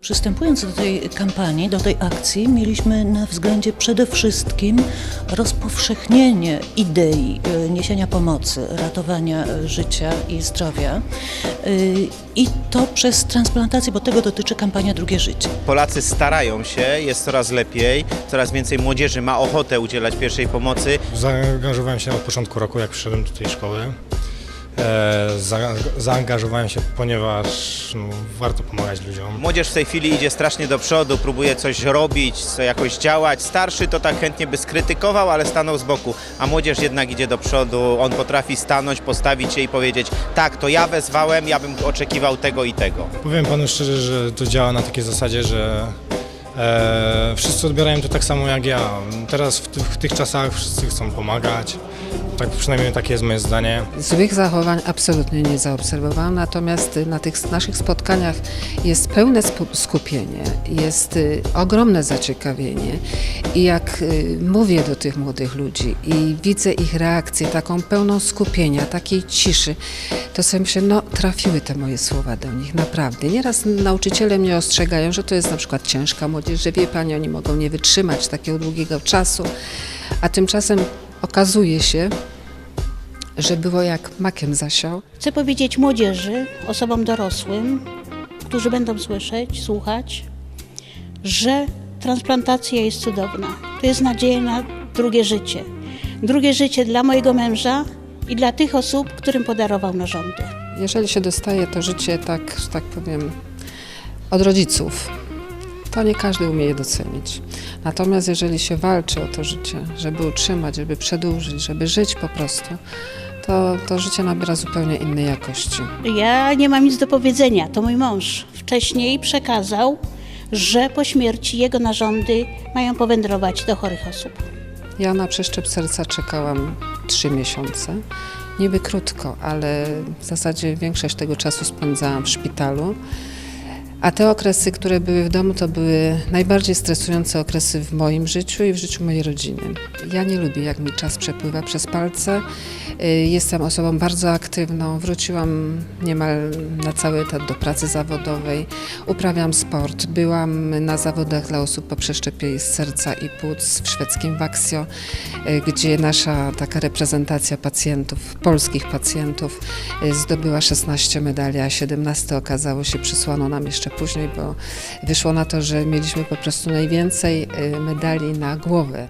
Przystępując do tej kampanii, do tej akcji, mieliśmy na względzie przede wszystkim rozpowszechnienie idei e, niesienia pomocy, ratowania życia i zdrowia. E, I to przez transplantację, bo tego dotyczy kampania Drugie Życie. Polacy starają się, jest coraz lepiej, coraz więcej młodzieży ma ochotę udzielać pierwszej pomocy. Zaangażowałem się od początku roku, jak przyszedłem do tej szkoły. E, za, zaangażowałem się, ponieważ no, warto pomagać ludziom. Młodzież w tej chwili idzie strasznie do przodu, próbuje coś robić, jakoś działać. Starszy to tak chętnie by skrytykował, ale stanął z boku, a młodzież jednak idzie do przodu. On potrafi stanąć, postawić się i powiedzieć: Tak, to ja wezwałem, ja bym oczekiwał tego i tego. Powiem panu szczerze, że to działa na takiej zasadzie, że e, wszyscy odbierają to tak samo jak ja. Teraz w, w tych czasach wszyscy chcą pomagać. Tak przynajmniej takie jest moje zdanie. Złych zachowań absolutnie nie zaobserwowałam, natomiast na tych naszych spotkaniach jest pełne skupienie, jest y, ogromne zaciekawienie i jak y, mówię do tych młodych ludzi i widzę ich reakcję taką pełną skupienia, takiej ciszy, to sobie myślę, no trafiły te moje słowa do nich, naprawdę. Nieraz nauczyciele mnie ostrzegają, że to jest na przykład ciężka młodzież, że wie Pani, oni mogą nie wytrzymać takiego długiego czasu, a tymczasem okazuje się, że było jak makiem zasiał. Chcę powiedzieć młodzieży, osobom dorosłym, którzy będą słyszeć, słuchać, że transplantacja jest cudowna. To jest nadzieja na drugie życie. Drugie życie dla mojego męża i dla tych osób, którym podarował narządy. Jeżeli się dostaje to życie, tak, że tak powiem, od rodziców, to nie każdy umie je docenić. Natomiast jeżeli się walczy o to życie, żeby utrzymać, żeby przedłużyć, żeby żyć po prostu, to, to życie nabiera zupełnie innej jakości. Ja nie mam nic do powiedzenia. To mój mąż wcześniej przekazał, że po śmierci jego narządy mają powędrować do chorych osób. Ja na przeszczep serca czekałam trzy miesiące. Niby krótko, ale w zasadzie większość tego czasu spędzałam w szpitalu. A te okresy, które były w domu, to były najbardziej stresujące okresy w moim życiu i w życiu mojej rodziny. Ja nie lubię, jak mi czas przepływa przez palce. Y, Jestem osobą bardzo aktywną. Wróciłam niemal na cały etat do pracy zawodowej. Uprawiam sport. Byłam na zawodach dla osób po przeszczepie serca i płuc w szwedzkim Waxio, y, gdzie nasza taka reprezentacja pacjentów, polskich pacjentów y, zdobyła 16 medali, a 17 okazało się przysłano nam jeszcze później, bo wyszło na to, że mieliśmy po prostu najwięcej y, medali na głowę.